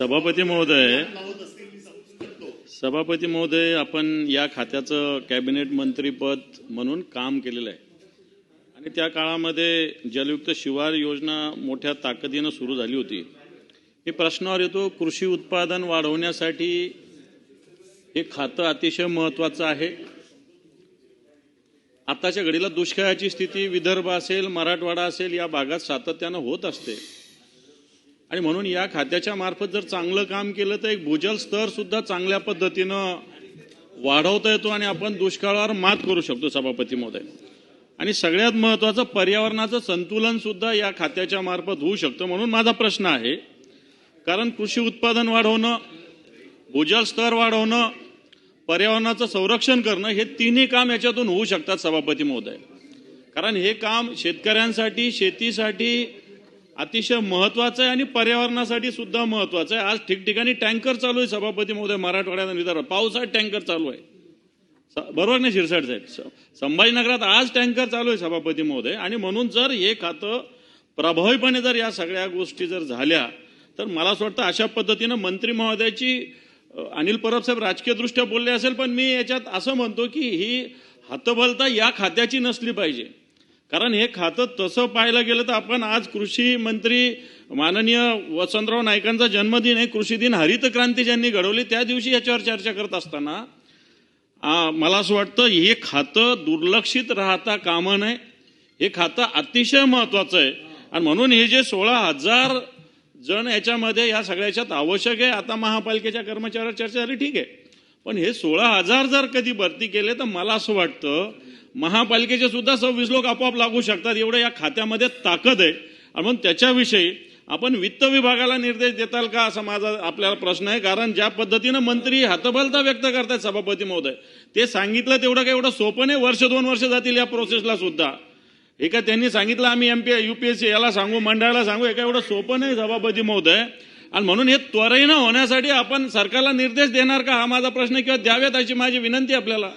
सभापती महोदय सभापती महोदय आपण या खात्याचं कॅबिनेट मंत्रीपद म्हणून काम केलेलं आहे. आणि त्या काळामध्ये जलयुक्त शिवार योजना मोठ्या ताकदीनं सुरू झाली होती. हे प्रश्नावर येतो कृषी उत्पादन वाढवण्यासाठी हे खातं अतिशय महत्वाचं आहे. आताच्या घडीला दुष्काळाची स्थिती विदर्भ असेल मराठवाडा असेल या भागात सातत्यानं होत असते. आणि म्हणून या खात्याच्या मार्फत जर चांगलं काम केलं तर एक भूजल स्तर सुद्धा चांगल्या पद्धतीनं वाढवता येतो आणि आपण दुष्काळावर मात करू शकतो सभापती महोदय. आणि सगळ्यात महत्वाचं पर्यावरणाचं संतुलन सुद्धा या खात्याच्या मार्फत होऊ शकतं म्हणून माझा प्रश्न आहे. कारण कृषी उत्पादन वाढवणं भूजल स्तर वाढवणं पर्यावरणाचं संरक्षण करणं हे तिन्ही काम याच्यातून होऊ शकतात सभापती महोदय. कारण हे काम शेतकऱ्यांसाठी शेतीसाठी अतिशय महत्वाचं आहे आणि पर्यावरणासाठी सुद्धा महत्वाचं आहे. आज ठिकठिकाणी टँकर चालू आहे सभापती महोदय मराठवाड्यात आणि विदर्भात. पावसाळ्यात टँकर चालू आहे. स- बरोबर नाही शिरसाट साहेब? संभाजीनगरात आज टँकर चालू आहे सभापती महोदय. आणि म्हणून जर हे खातं प्रभावीपणे जर या सगळ्या गोष्टी जर झाल्या तर मला असं वाटतं अशा पद्धतीनं मंत्री महोदयाची अनिल परब साहेब राजकीयदृष्ट्या बोलले असेल पण मी याच्यात असं म्हणतो की ही हतबलता या खात्याची नसली पाहिजे. कारण हे खातं तसं पाहायला गेलं तर आपण आज कृषी मंत्री माननीय वसंतराव नाईकांचा जन्मदिन आहे. कृषी दिन हरित क्रांती ज्यांनी घडवली त्या दिवशी याच्यावर चर्चा करत असताना मला असं वाटतं हे खातं दुर्लक्षित राहता कामं नये. हे खातं अतिशय महत्वाचं आहे. आणि म्हणून हे जे सोळा हजार जण याच्यामध्ये या सगळ्याच्यात आवश्यक आहे. आता महापालिकेच्या कर्मचाऱ्यावर चर्चा झाली ठीक आहे. पण हे सोळा हजार जर कधी भरती केले तर मला असं वाटतं महापालिकेचे सुद्धा सव्वीस लोक आपोआप लागू शकतात. एवढं या खात्यामध्ये ताकद आहे. आणि म्हणून त्याच्याविषयी आपण वित्त विभागाला निर्देश देताल का असा माझा आपल्याला प्रश्न आहे. कारण ज्या पद्धतीनं मंत्री हतबलता व्यक्त करतात सभापती महोदय ते सांगितलं तेवढं काय एवढं सोपं नाही. वर्ष दोन वर्ष जातील या प्रोसेसला सुद्धा. हे का त्यांनी सांगितलं आम्ही एम पी युपीएससी याला सांगू मंडळाला सांगू. हे काय एवढं सोपं नाही सभापती महोदय. आणि म्हणून हे त्वरेनं होण्यासाठी आपण सरकारला निर्देश देणार का? हा माझा प्रश्न किंवा द्यावेत अशी माझी विनंती आहे आपल्याला.